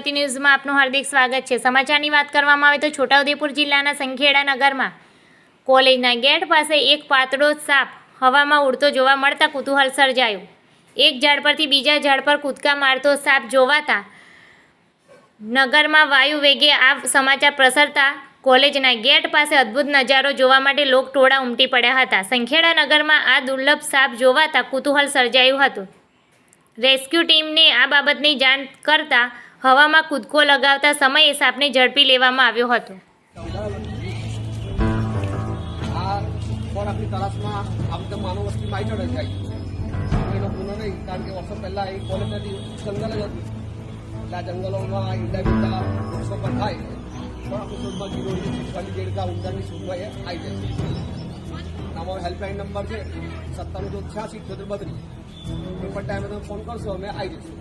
પ્રગતિ ન્યૂઝમાં આપનું હાર્દિક સ્વાગત છે. સમાચારની વાત કરવામાં આવે તો છોટાઉદેપુર જિલ્લાના સંખેડા નગરમાં કોલેજના ગેટ પાસે એક પાતળો સાપ હવામાં ઉડતો જોવા મળતા કુતૂહલ સર્જાયું. એક ઝાડ પરથી બીજા ઝાડ પર કૂદકા મારતો સાપ જોવાતા નગરમાં વાયુ વેગે આ સમાચાર પ્રસરતા કોલેજના ગેટ પાસે અદ્ભુત નજારો જોવા માટે લોકટોળા ઉમટી પડ્યા હતા. સંખેડા નગરમાં આ દુર્લભ સાપ જોવાતા કુતૂહલ સર્જાયું હતું. રેસ્ક્યુ ટીમને આ બાબતની જાણ કરતા હવામાં કૂદકો લગાવતા સમયે સાપને ઝડપી લેવામાં આવ્યો હતો. આપણી તલાશમાં આ બધા માનવ વસ્તીમાં આવી ચડે એનો ગુનો નહીં, કારણ કે વર્ષો પહેલાં એ કોલેજ હતી, જંગલ જ હતું. એટલે જંગલોમાં ઈંડા બીંડા વૃક્ષો પણ થાય. પણ આપણી શોધમાં ગીરોની એ આવી જાય છે હેલ્પલાઇન નંબર છે સત્તાણું જો છ્યાસી ઇઠ્યોતેર બત્રીસ. કોઈ પણ ટાઈમે તમે ફોન કરશો, અમે આવી જઈશું.